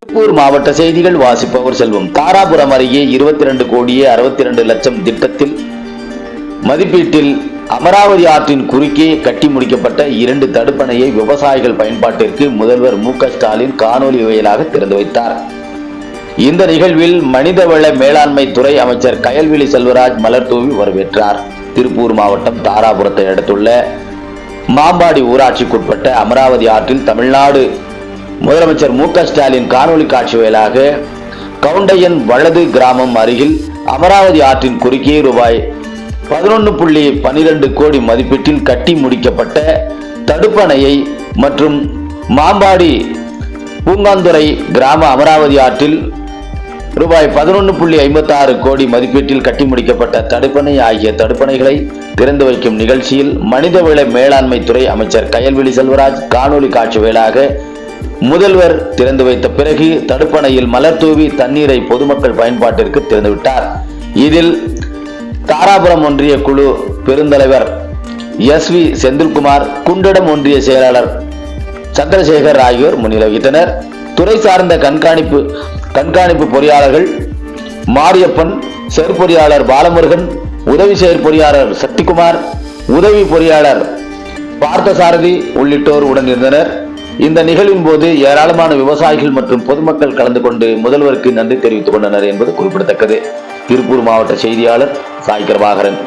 திருப்பூர் மாவட்ட செய்திகள் வாசிப்பவர் செல்வம். தாராபுரம் அருகே இருபத்தி ரெண்டு கோடியே அறுபத்தி ரெண்டு லட்சம் திட்டத்தில் மதிப்பீட்டில் அமராவதி ஆற்றின் குறுக்கே கட்டி முடிக்கப்பட்ட இரண்டு தடுப்பணையை விவசாயிகள் பயன்பாட்டிற்கு முதல்வர் மு ஸ்டாலின் காணொலி வாயிலாக திறந்து வைத்தார். இந்த நிகழ்வில் மனிதவள மேலாண்மை துறை அமைச்சர் கயல்விழி செல்வராஜ் மலர் தூவி வரவேற்றார். திருப்பூர் மாவட்டம் தாராபுரத்தை அடுத்துள்ள மாம்பாடி ஊராட்சிக்குட்பட்ட அமராவதி ஆற்றில் தமிழ்நாடு முதலமைச்சர் மு ஸ்டாலின் காணொலி காட்சி வாயிலாக கவுண்டையன் வலது கிராமம் அருகில் அமராவதி ஆற்றின் குறுக்கே ரூபாய் பதினொன்று புள்ளி பனிரெண்டு கோடி மதிப்பீட்டில் கட்டி முடிக்கப்பட்ட தடுப்பணையை மற்றும் மாம்பாடி பூங்காந்துறை கிராம அமராவதி ஆற்றில் ரூபாய் பதினொன்று புள்ளி ஐம்பத்தாறு கோடி மதிப்பீட்டில் கட்டி முடிக்கப்பட்ட தடுப்பணை ஆகிய தடுப்பணைகளை திறந்து வைக்கும் நிகழ்ச்சியில் மனிதவள மேலாண்மை துறை அமைச்சர் கயல்விழி செல்வராஜ் காணொலி காட்சி வாயிலாக முதல்வர் திறந்து வைத்த பிறகு தடுப்பணையில் மலர் தூவி தண்ணீரை பொதுமக்கள் பயன்பாட்டிற்கு திறந்துவிட்டார் இதில் தாராபுரம் ஒன்றிய குழு பெருந்தலைவர் எஸ் வி செந்தில்குமார் குண்டடம் ஒன்றிய செயலாளர் சந்திரசேகர் ஆகியோர் முன்னிலை வகித்தனர். துறை சார்ந்த கண்காணிப்பு கண்காணிப்பு பொறியாளர்கள் மாரியப்பன் செயற்பொறியாளர் பாலமுருகன் உதவி செயற்பொறியாளர் சக்திகுமார் உதவி பொறியாளர் பார்த்தசாரதி உள்ளிட்டோர் உடன் இருந்தனர். இந்த நிகழ்வின் போது ஏராளமான விவசாயிகள் மற்றும் பொதுமக்கள் கலந்து கொண்டு முதல்வருக்கு நன்றி தெரிவித்துக் கொண்டனர் என்பது குறிப்பிடத்தக்கது. திருப்பூர் மாவட்ட செய்தியாளர் சாய் கிருபாகரன்.